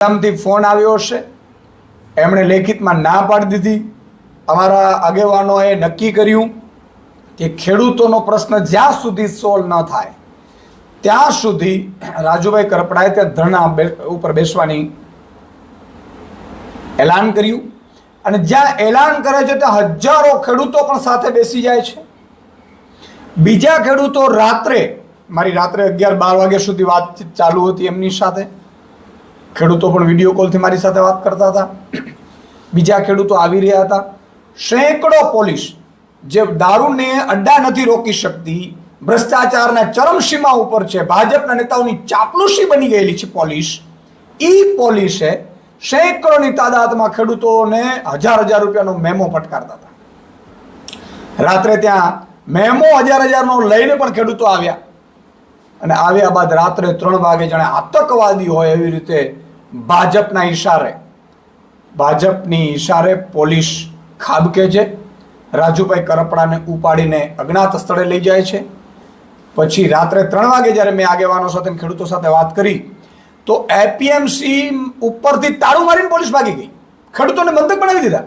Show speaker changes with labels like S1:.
S1: ગામથી ફોન આવ્યો હશે. એમણે લેખિતમાં ના પાડી દીધી. અમારા આગેવાનોએ નક્કી કર્યું કે ખેડૂતોનો પ્રશ્ન જ્યાં સુધી સોલ્વ ન થાય, ત્યાં સુધી રાજુભાઈ કરપડાએ ત્યાં ધરણા ઉપર બેસવાની એલાન કર્યું. અને જ્યાં એલાન કરે છે ત્યાં હજારો ખેડૂતો પણ સાથે બેસી જાય છે. બીજા ખેડૂતો રાત્રે, મારી રાત્રે અગિયાર બાર વાગ્યા સુધી વાતચીત ચાલુ હતી એમની સાથે. ખેડૂતો પણ વીડિયો કોલથી મારી સાથે વાત કરતા હતા. બીજા ખેડૂતો આવી રહ્યા હતા. સેંકડો પોલીસ જે દારૂને અડ્ડા નથી રોકી શકતી, ભ્રષ્ટાચારના ચરમસીમા ઉપર છે, ભાજપના નેતાઓની ચાપલુસી બની ગયેલી છે પોલીસ. એ પોલીસે સેંકડોની તાદાદમાં ખેડૂતોને હજાર હજાર રૂપિયાનો મેમો ફટકારતા હતા. રાત્રે ત્યાં મેમો હજાર હજારનો લઈને પણ ખેડૂતો આવ્યા. અને આવ્યા બાદ રાત્રે ત્રણ વાગે જાણે આતંકવાદી હોય એવી રીતે ભાજપના ઈશારે, ભાજપની ઈશારે પોલીસ ખાબકે છે રાજુભાઈ કરપડાને ઉપાડીને અજ્ઞાત સ્થળે લઈ જાય છે. પછી રાત્રે ત્રણ વાગે જ્યારે મેં આગેવાનો સાથે ખેડૂતો સાથે વાત કરી, તો એપીએમસી ઉપરથી તાળું મારીને પોલીસ ભાગી ગઈ. ખેડૂતોને બંધક બનાવી દીધા.